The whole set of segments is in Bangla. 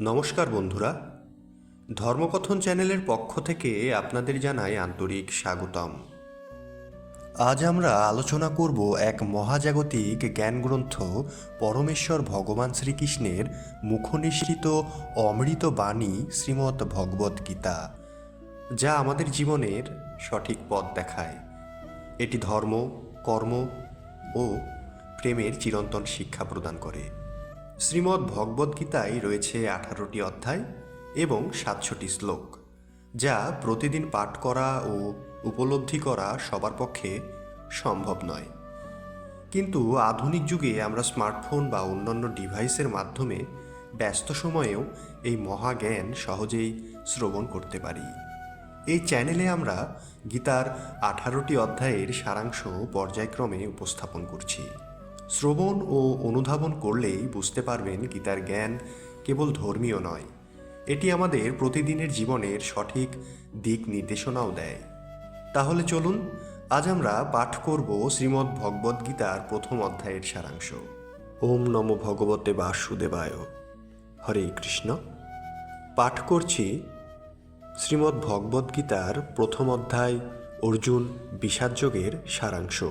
নমস্কার বন্ধুরা। ধর্মকথন চ্যানেলের পক্ষ থেকে আপনাদের জানাই আন্তরিক স্বাগতম। আজ আমরা আলোচনা করব এক মহাজাগতিক জ্ঞানগ্রন্থ পরমেশ্বর ভগবান শ্রীকৃষ্ণের মুখনিসৃত অমৃত বাণী শ্রীমদ্ ভগবদ্ গীতা, যা আমাদের জীবনের সঠিক পথ দেখায়। এটি ধর্ম, কর্ম ও প্রেমের চিরন্তন শিক্ষা প্রদান করে। শ্রীমদ্ ভগবদ্গীতায় রয়েছে আঠারোটি অধ্যায় এবং সাতশোটি শ্লোক, যা প্রতিদিন পাঠ করা ও উপলব্ধি করা সবার পক্ষে সম্ভব নয়। কিন্তু আধুনিক যুগে আমরা স্মার্টফোন বা অন্যান্য ডিভাইসের মাধ্যমে ব্যস্ত সময়েও এই মহাজ্ঞান সহজেই শ্রবণ করতে পারি। এই চ্যানেলে আমরা গীতার আঠারোটি অধ্যায়ের সারাংশ পর্যায়ক্রমে উপস্থাপন করছি। শ্রবণ ও অনুধাবন করলেই বুঝতে পারবেন গীতার জ্ঞান কেবল ধর্মীয় নয়, এটি আমাদের প্রতিদিনের জীবনের সঠিক দিক নির্দেশনাও দেয়। তাহলে চলুন, আজ আমরা পাঠ করব শ্রীমদ্ ভগবদ্ গীতার প্রথম অধ্যায়ের সারাংশ। ওম নম ভগবতে বাসুদেবায়। হরে কৃষ্ণ। পাঠ করছি শ্রীমদ্ ভগবদ্গীতার প্রথম অধ্যায় অর্জুন বিষাদযোগের সারাংশ।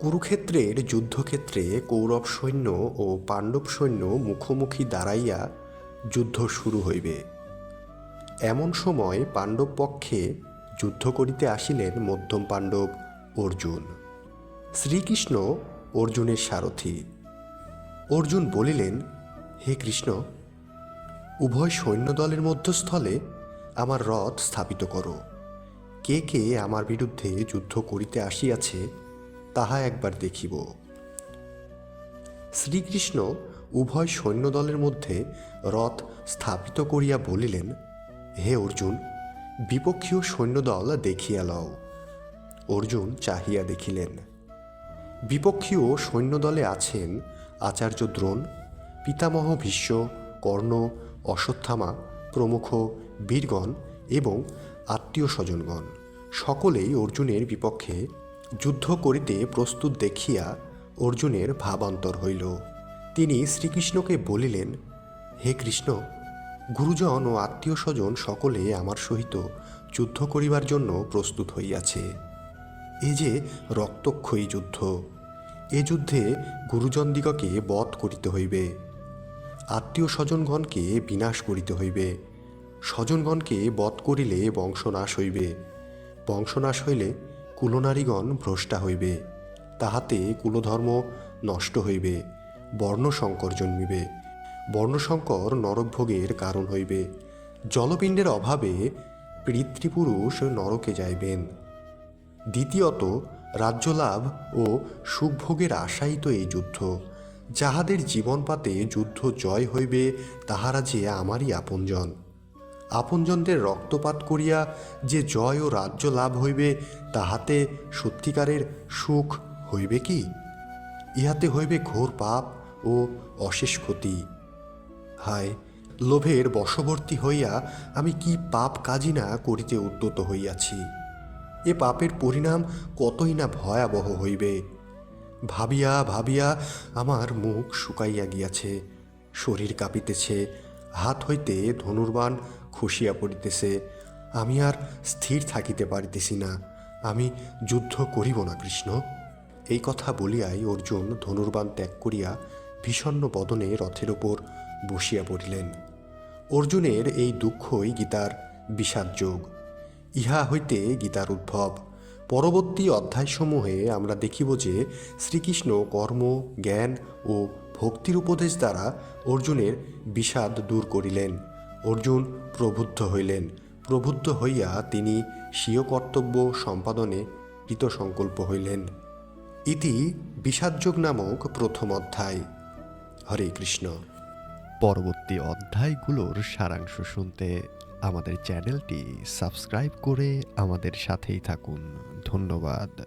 কুরুক্ষেত্রের যুদ্ধক্ষেত্রে কৌরব সৈন্য ও পাণ্ডব সৈন্য মুখোমুখি দাঁড়াইয়া যুদ্ধ শুরু হইবে। এমন সময় পাণ্ডব পক্ষে যুদ্ধ করিতে আসিলেন মধ্যম পাণ্ডব অর্জুন। শ্রীকৃষ্ণ অর্জুনের সারথি। অর্জুন বলিলেন, হে কৃষ্ণ, উভয় সৈন্যদলের মধ্যস্থলে আমার রথ স্থাপিত করো। কে কে আমার বিরুদ্ধে যুদ্ধ করিতে আসিয়াছে তাহা একবার দেখিব। শ্রীকৃষ্ণ উভয় সৈন্যদলের মধ্যে রথ স্থাপিত করিয়া বলিলেন, হে অর্জুন, বিপক্ষীয় সৈন্যদল দেখিয়া লও। অর্জুন চাহিয়া দেখিলেন, বিপক্ষীয় সৈন্যদলে আছেন আচার্য দ্রোণ, পিতামহ ভীষ্ম, কর্ণ, অশ্বত্থামা, প্রমুখ, বীরগণ এবং আত্মীয় স্বজনগণ। সকলেই অর্জুনের বিপক্ষে যুদ্ধ করিতে প্রস্তুত দেখিয়া অর্জুনের ভাবান্তর হইল। তিনি শ্রীকৃষ্ণকে বলিলেন, হে কৃষ্ণ, গুরুজন ও আত্মীয় স্বজন সকলে আমার সহিত যুদ্ধ করিবার জন্য প্রস্তুত হইয়াছে। এ যে রক্তক্ষয়ী যুদ্ধ, এ যুদ্ধে গুরুজনদিগকে বধ করিতে হইবে। আত্মীয় স্বজনগণকে বিনাশ করিতে হইবে। স্বজনগণকে বধ করিলে বংশনাশ হইবে। বংশনাশ হইলে কুলনারীগণ ভ্রষ্টা হইবে, তাহাতে কুলধর্ম নষ্ট হইবে বর্ণসংকর জন্মিবে। বর্ণসংকর নরকভোগের কারণ হইবে। জলপিণ্ডের অভাবে পিতৃপুরুষ নরকে যাইবেন। দ্বিতীয়ত, রাজ্যলাভ ও সুখভোগের আশাই তো এই যুদ্ধ। যাহাদের জীবনপাতে যুদ্ধ জয় হইবে, তাহারা যে আমারই আপনজন। আপনজনদের রক্তপাত করিয়া যে জয় ও রাজ্য লাভ হইবে, তাহাতে সত্যিকারের সুখ হইবে কি? ইহাতে হইবে ঘোর পাপ ও অশেষ ক্ষতি। হায়, লোভের বশবর্তী হইয়া আমি কি পাপ কাজই না করিতে উদ্যত হইয়াছি? এ পাপের পরিণাম কতই না ভয়াবহ হইবে? ভাবিয়া ভাবিয়া আমার মুখ শুকাইয়া গিয়াছে, শরীর কাঁপিতেছে, হাত হইতে ধনুর্বাণ খুশিয়া পড়িতেছে, আমি আর স্থির থাকিতে পারিতেছি না, আমি যুদ্ধ করিব না কৃষ্ণ। এই কথা বলিয়াই অর্জুন ধনুর্বাণ ত্যাগ করিয়া ভীষণ্ণ বদনে রথের ওপর বসিয়া পড়িলেন। অর্জুনের এই দুঃখই গীতার বিষাদযোগ ইহা হইতে গীতার উদ্ভব। পরবর্তী অধ্যায়সমূহে আমরা দেখিব যে শ্রীকৃষ্ণ কর্ম, জ্ঞান ও ভক্তির উপদেশ দ্বারা অর্জুনের বিষাদ দূর করিলেন। অর্জুন প্রবুদ্ধ হইলেন। প্রবুদ্ধ হইয়া তিনি স্বীয় কর্তব্য সম্পাদনে কৃতসংকল্প হইলেন। ইতি বিষাদযোগ নামক প্রথম অধ্যায়। হরে কৃষ্ণ। পরবর্তী অধ্যায়গুলোর সারাংশ শুনতে আমাদের চ্যানেলটি সাবস্ক্রাইব করে আমাদের সাথেই থাকুন। ধন্যবাদ।